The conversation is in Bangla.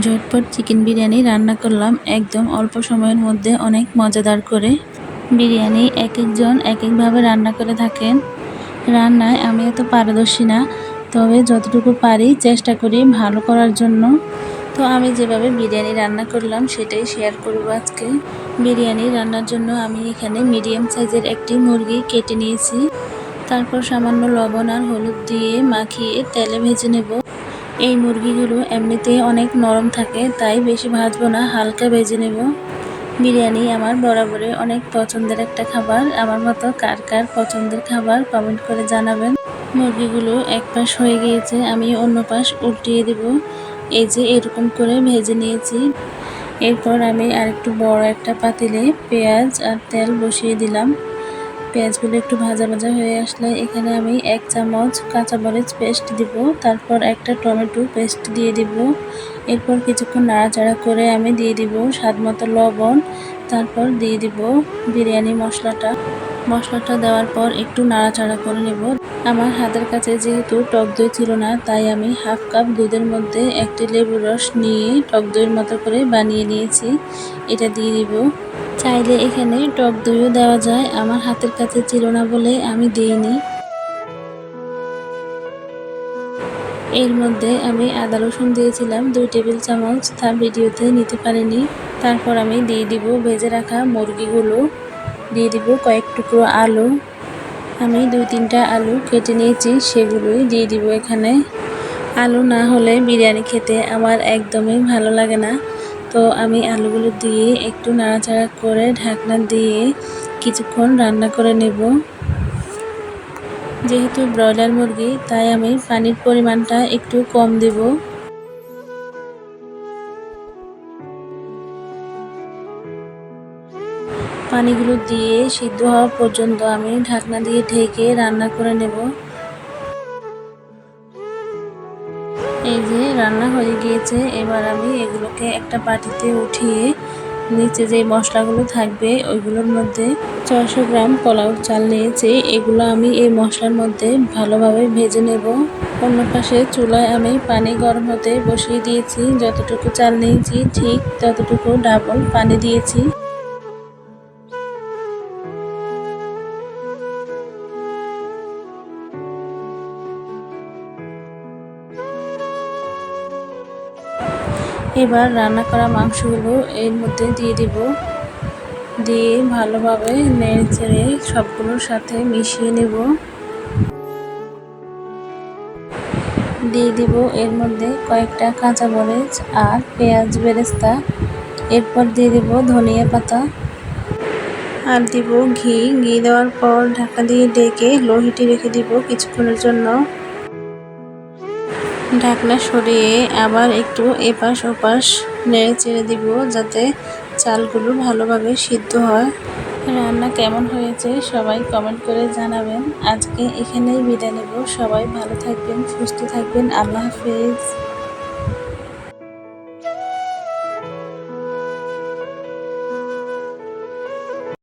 ঝটপট চিকেন বিরিয়ানি রান্না করলাম একদম অল্প সময়ের মধ্যে অনেক মজাদার করে। বিরিয়ানি এক একজন এক একভাবে রান্না করে থাকেন। রান্নায় আমি এত পারদর্শী না, তবে যতটুকু পারি চেষ্টা করি ভালো করার জন্য। তো আমি যেভাবে বিরিয়ানি রান্না করলাম সেটাই শেয়ার করব আজকে। বিরিয়ানি রান্নার জন্য আমি এখানে মিডিয়াম সাইজের একটি মুরগি কেটে নিয়েছি। তারপর সামান্য লবণ আর হলুদ দিয়ে মাখিয়ে তেলে ভেজে নেব। এই মুরগিগুলো এমনিতেই অনেক নরম থাকে, তাই বেশি ভাজবো না, হালকা ভেজে নেব। বিরিয়ানি আমার বরাবরই অনেক পছন্দের একটা খাবার। আমার মতো কার কার পছন্দের খাবার কমেন্ট করে জানাবেন। মুরগিগুলো এক পাশ হয়ে গিয়েছে, আমি অন্য পাশ উল্টিয়ে দেব। এই যে এরকম করে ভেজে নিয়েছি। এরপর আমি আরেকটু বড় একটা পাতিলে পেঁয়াজ আর তেল বসিয়ে দিলাম। পেঁয়াজগুলো একটু ভাজা ভাজা হয়ে আসলে এখানে আমি এক চামচ কাঁচা মরিচ পেস্ট দিব, তারপর একটা টমেটো পেস্ট দিয়ে দিব। এরপর কিছুক্ষণ নাড়াচাড়া করে আমি দিয়ে দিব স্বাদ মতো লবণ, তারপর দিয়ে দিব বিরিয়ানি মশলাটা। মশলাটা দেওয়ার পর একটু নাড়াচাড়া করে নেব। আমার হাতের কাছে যেহেতু টক দই ছিল না, তাই আমি হাফ কাপ দুধের মধ্যে একটি লেবুর রস নিয়ে টক দইয়ের মতো করে বানিয়ে নিয়েছি। এটা দিয়ে দিব। চাইলে এখানে টক দইও দেওয়া যায়, আমার হাতের কাছে ছিল না বলে আমি দিইনি। এর মধ্যে আমি আদা রসুন দিয়েছিলাম, দুই টেবিল চামচ, তা ভিডিওতে নিতে পারিনি। তারপর আমি দিয়ে দিব ভেজে রাখা মুরগিগুলো। দিয়ে দিব কয়েক টুকরো আলু। আমি দুই তিনটা আলু কেটে নিয়েছি, সেগুলোই দিয়ে দিব এখানে। আলু না হলে বিরিয়ানি খেতে আমার একদমই ভালো লাগে না। তো আমি আলুগুলো দিয়ে একটু নাড়াচাড়া করে ঢাকনা দিয়ে কিছুক্ষণ রান্না করে নেব। যেহেতু ব্রয়লার মুরগি, তাই আমি পানির পরিমাণটা একটু কম দেব। পানিগুলো দিয়ে সিদ্ধ হওয়া পর্যন্ত আমি ঢাকনা দিয়ে ঢেকে রান্না করে নেব। এই যে রান্না হয়ে গিয়েছে, এবার আমি এগুলোকে একটা বাটিতে উঠিয়ে নিচে যে মশলাগুলো থাকবে, ওইগুলোর মধ্যে ছয়শো গ্রাম পোলাও চাল নিয়েছি। এগুলো আমি এই মশলার মধ্যে ভালোভাবে ভেজে নেব। অন্য পাশে চুলায় আমি পানি গরম হতে বসিয়ে দিয়েছি। যতটুকু চাল নিয়েছি, ঠিক ততটুকু ডাবল পানি দিয়েছি। এবার রান্না করা মাংসগুলো এর মধ্যে দিয়ে দিব। দিয়ে ভালোভাবে নেড়ে চেড়ে সবগুলোর সাথে মিশিয়ে নেব। দিয়ে দিব এর মধ্যে কয়েকটা কাঁচা মরিচ আর পেঁয়াজ বেরেস্তা। এরপর দিয়ে দিব ধনিয়া পাতা। আর দিব ঘি। ঘি দেওয়ার পর ঢাকা দিয়ে ডেকে লোহিটি রেখে দিব কিছুক্ষণের জন্য। ঢাকনা সরিয়ে আবার একটু এপাশ ওপাশ নেড়ে চেড়ে দিব যাতে চালগুলো ভালোভাবে সিদ্ধ হয়। রান্না কেমন হয়েছে সবাই কমেন্ট করে জানাবেন। আজকে এখানেই বিদায় নেব। সবাই ভালো থাকবেন, সুস্থ থাকবেন। আল্লাহ হাফিজ।